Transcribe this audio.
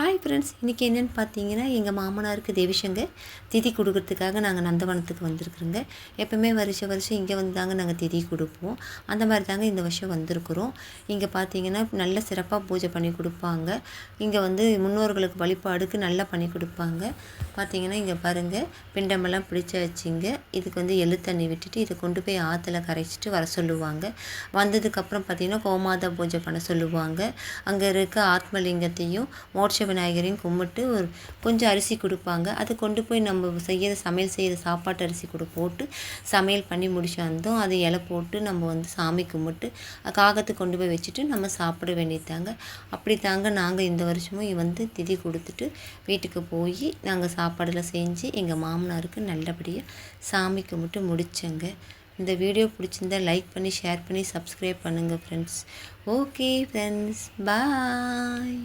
Hi, friends இன்றைக்கி என்னென்னு பார்த்தீங்கன்னா எங்கள் மாமனாருக்கு தேவிசங்க திதி கொடுக்கறதுக்காக நாங்கள் நந்தவனத்துக்கு வந்திருக்குறோங்க. எப்போவுமே வருஷ வருஷம் இங்கே வந்து தாங்க நாங்கள் திதி கொடுப்போம். அந்த மாதிரி தாங்க இந்த வருஷம் வந்திருக்குறோம். இங்கே பார்த்தீங்கன்னா நல்ல சிறப்பாக பூஜை பண்ணி கொடுப்பாங்க. இங்கே வந்து முன்னோர்களுக்கு வழிபாடுக்கு நல்லா பண்ணி கொடுப்பாங்க. பார்த்தீங்கன்னா இங்கே பாருங்கள் பிண்டமெல்லாம் பிடிச்ச வச்சுங்க. இதுக்கு வந்து எள்ளு தண்ணி விட்டுட்டு இதை கொண்டு போய் ஆற்றுல கரைச்சிட்டு வர சொல்லுவாங்க. வந்ததுக்கப்புறம் பார்த்தீங்கன்னா கோமாதா பூஜை பண்ண சொல்லுவாங்க. அங்கே இருக்க ஆத்மலிங்கத்தையும் மோட்ச விநாயகரையும் கும்பிட்டு ஒரு கொஞ்சம் அரிசி கொடுப்பாங்க. அதை கொண்டு போய் நம்ம செய்கிற சமையல் செய்கிற சாப்பாட்டு அரிசி கூட போட்டு சமையல் பண்ணி முடிச்சு வந்தோம் அது இலை போட்டு நம்ம வந்து சாமி கும்பிட்டு காகத்துக்கு கொண்டு போய் வச்சுட்டு நம்ம சாப்பிட வேண்டியதாங்க அப்படி தாங்க நாங்கள் இந்த வருஷமும் வந்து திதி கொடுத்துட்டு வீட்டுக்கு போய் நாங்கள் சாப்பாடெல்லாம் செஞ்சு எங்கள் மாமனாருக்கு நல்லபடியாக சாமி கும்பிட்டு முடித்தோங்க இந்த வீடியோ பிடிச்சிருந்தா லைக் பண்ணி ஷேர் பண்ணி சப்ஸ்கிரைப் பண்ணுங்கள் ஃப்ரெண்ட்ஸ். Okay friends. பாய்.